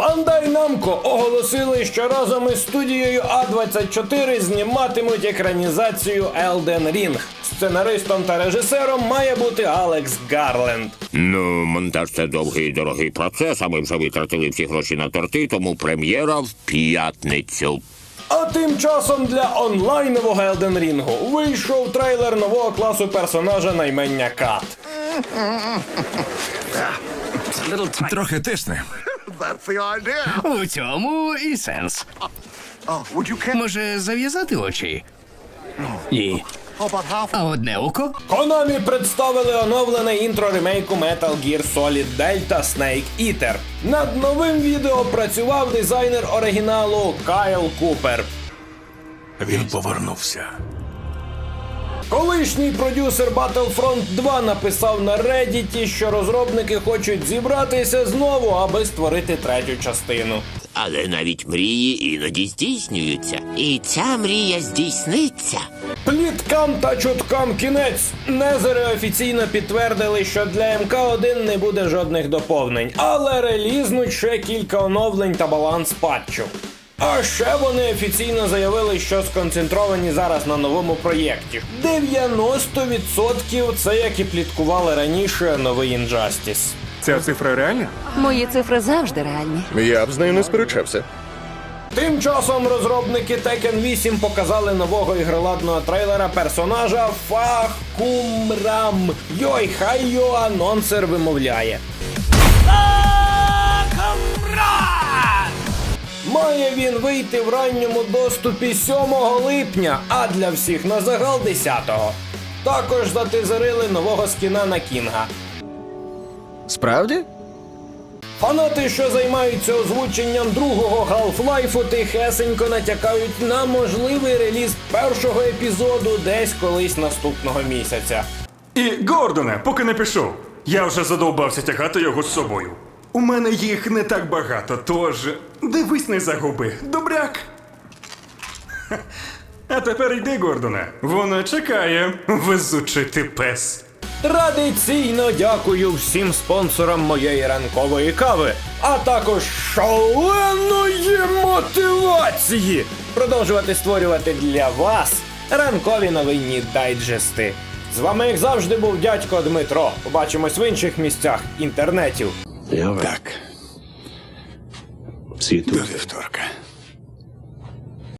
Бандай Намко оголосили, що разом із студією А24 зніматимуть екранізацію Elden Ring. Сценаристом та режисером має бути Алекс Гарленд. Ну, монтаж це довгий і дорогий процес, а ми вже витратили всі гроші на торти, тому прем'єра в п'ятницю. А тим часом для онлайнового Elden Ring вийшов трейлер нового класу персонажа на імення Кат. Трохи тисне. У цьому і сенс. Може, зав'язати очі? Ні. А одне око? Konami представили оновлене інтро ремейку Metal Gear Solid Delta Snake Eater. Над новим відео працював дизайнер оригіналу Кайл Купер. Він повернувся. Колишній продюсер Battlefront 2 написав на Reddit, що розробники хочуть зібратися знову, аби створити третю частину. Але навіть мрії іноді здійснюються. І ця мрія здійсниться. Пліткам та чуткам кінець. Незери офіційно підтвердили, що для МК1 не буде жодних доповнень, але релізнуть ще кілька оновлень та баланс патчу. А ще вони офіційно заявили, що сконцентровані зараз на новому проєкті. 90% це як і пліткували раніше новий Injustice. Ця цифра реальна? Мої цифри завжди реальні. Я б з нею не сперечався. Тим часом розробники Tekken 8 показали нового ігроладного трейлера персонажа Фахкумрам. Йой, хай його анонсер вимовляє. Має він вийти в ранньому доступі 7 липня, а для всіх на загал 10-го. Також затизерили нового скіна на Кінга. Справді? Фанати, що займаються озвученням другого Half-Life, тихесенько натякають на можливий реліз першого епізоду десь колись наступного місяця. І Гордоне, поки не пішов. Я вже задовбався тягати його з собою. У мене їх не так багато, тож дивись не загуби, добряк. А тепер йди, Гордоне. Вона чекає, везучий ти пес. Традиційно дякую всім спонсорам моєї ранкової кави, а також шаленої мотивації продовжувати створювати для вас ранкові новинні дайджести. З вами, як завжди, був дядько Дмитро. Побачимось в інших місцях інтернетів. Так. siento. Gracias,